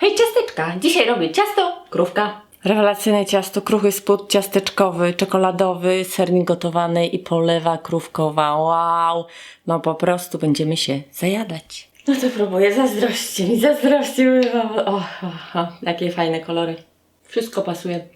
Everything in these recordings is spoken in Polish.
Hej ciasteczka! Dzisiaj robię ciasto, krówka. Rewelacyjne ciasto, kruchy spód ciasteczkowy, czekoladowy, sernik gotowany i polewa krówkowa. Wow! No po prostu będziemy się zajadać. No to próbuję, zazdroście mi, zazdroście mi. O, o, o, jakie fajne kolory. Wszystko pasuje.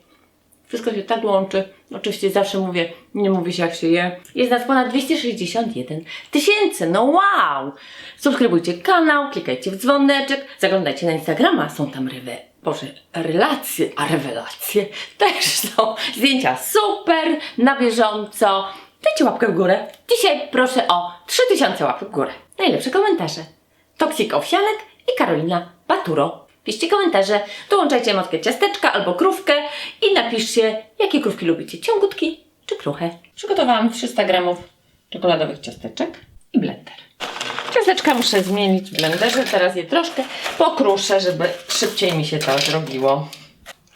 Wszystko się tak łączy. Oczywiście zawsze mówię, nie mówi się jak się je. Jest nas ponad 261 tysięcy, no wow! Subskrybujcie kanał, klikajcie w dzwoneczek, zaglądajcie na Instagrama, są tam rewe... Boże, relacje, a rewelacje też są. Zdjęcia super, na bieżąco. Dajcie łapkę w górę. Dzisiaj proszę o 3000 łapek w górę. Najlepsze komentarze. Toksik Owsianek i Karolina Baturo. Piszcie komentarze, dołączajcie emotkę ciasteczka albo krówkę i napiszcie, jakie krówki lubicie, ciągutki czy kruche. Przygotowałam 300 gramów czekoladowych ciasteczek i blender. Ciasteczka muszę zmienić w blenderze, teraz je troszkę pokruszę, żeby szybciej mi się to zrobiło.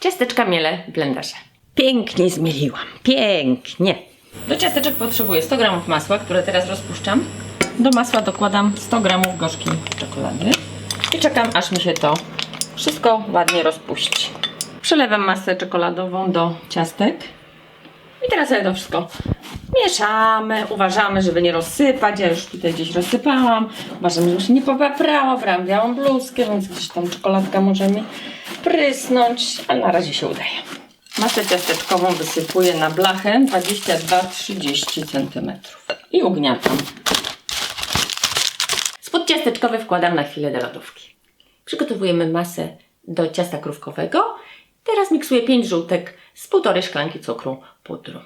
Ciasteczka miele w blenderze. Pięknie zmieliłam, pięknie. Do ciasteczek potrzebuję 100 gramów masła, które teraz rozpuszczam. Do masła dokładam 100 gramów gorzkiej czekolady i czekam aż mi się to wszystko ładnie rozpuści. Przelewam masę czekoladową do ciastek i teraz sobie to wszystko mieszamy, uważamy, żeby nie rozsypać. Ja już tutaj gdzieś rozsypałam. Uważam, żeby się nie popaprało. Brałam białą bluzkę, więc gdzieś tam czekoladka może mi prysnąć, ale na razie się udaje. Masę ciasteczkową wysypuję na blachę 22-30 cm i ugniatam. Spód ciasteczkowy wkładam na chwilę do lodówki. Przygotowujemy masę do ciasta krówkowego. Teraz miksuję 5 żółtek z półtorej szklanki cukru pudru.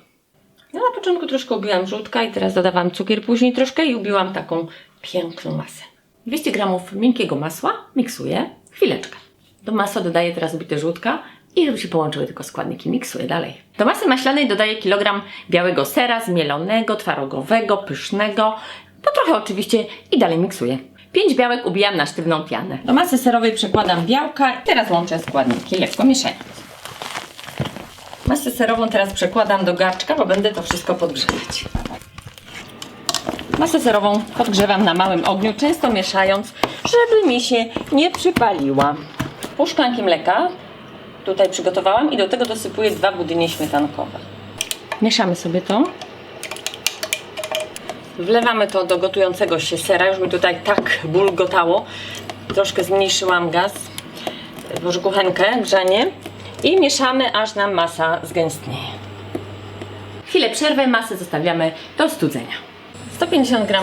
Ja na początku troszkę ubiłam żółtka i teraz dodawałam cukier później troszkę i ubiłam taką piękną masę. 200 g miękkiego masła miksuję chwileczkę. Do masła dodaję teraz ubite żółtka i żeby się połączyły tylko składniki, miksuję dalej. Do masy maślanej dodaję kilogram białego sera zmielonego, twarogowego, pysznego. To trochę oczywiście i dalej miksuję. 5 białek ubijam na sztywną pianę. Do masy serowej przekładam białka i teraz łączę składniki, lekko mieszając. Masę serową teraz przekładam do garczka, bo będę to wszystko podgrzewać. Masę serową podgrzewam na małym ogniu, często mieszając, żeby mi się nie przypaliła. Pół szklanki mleka tutaj przygotowałam i do tego dosypuję dwa budynie śmietankowe. Mieszamy sobie to. Wlewamy to do gotującego się sera. Już mi tutaj tak bulgotało. Troszkę zmniejszyłam gaz, może kuchenkę, grzanie. I mieszamy, aż nam masa zgęstnieje. Chwilę przerwy, masę zostawiamy do studzenia. 150 g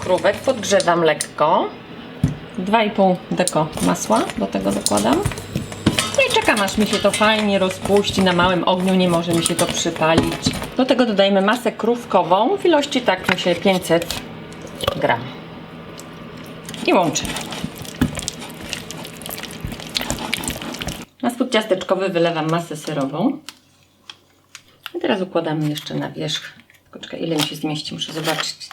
krówek podgrzewam lekko. 2,5 deko masła do tego dokładam. Czekam aż mi się to fajnie rozpuści na małym ogniu, nie może mi się to przypalić. Do tego dodajemy masę krówkową w ilości tak myślę 500 gram. I łączymy. Na spód ciasteczkowy wylewam masę serową. I teraz układamy jeszcze na wierzch. Czekaj, ile mi się zmieści, muszę zobaczyć.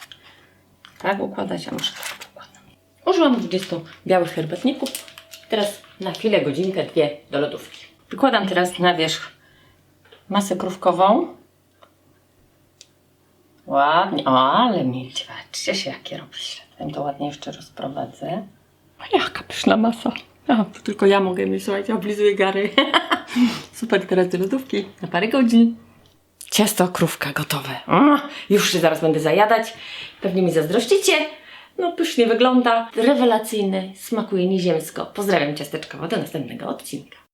Tak układać, a muszę tak układać. Użyłam 20 białych herbatników. Teraz na chwilę, godzinkę, dwie do lodówki. Wykładam teraz na wierzch masę krówkową. Ładnie, o, ale milcie, patrzcie się jakie robi średkiem. To ładnie jeszcze rozprowadzę. Jaka pyszna masa. A, to tylko ja mogę mieć, słuchajcie, oblizuję gary. Super, teraz do lodówki na parę godzin. Ciasto krówka gotowe. Mm, już się zaraz będę zajadać. Pewnie mi zazdrościcie. No pysznie wygląda, rewelacyjny, smakuje nieziemsko. Pozdrawiam ciasteczkowo, do następnego odcinka.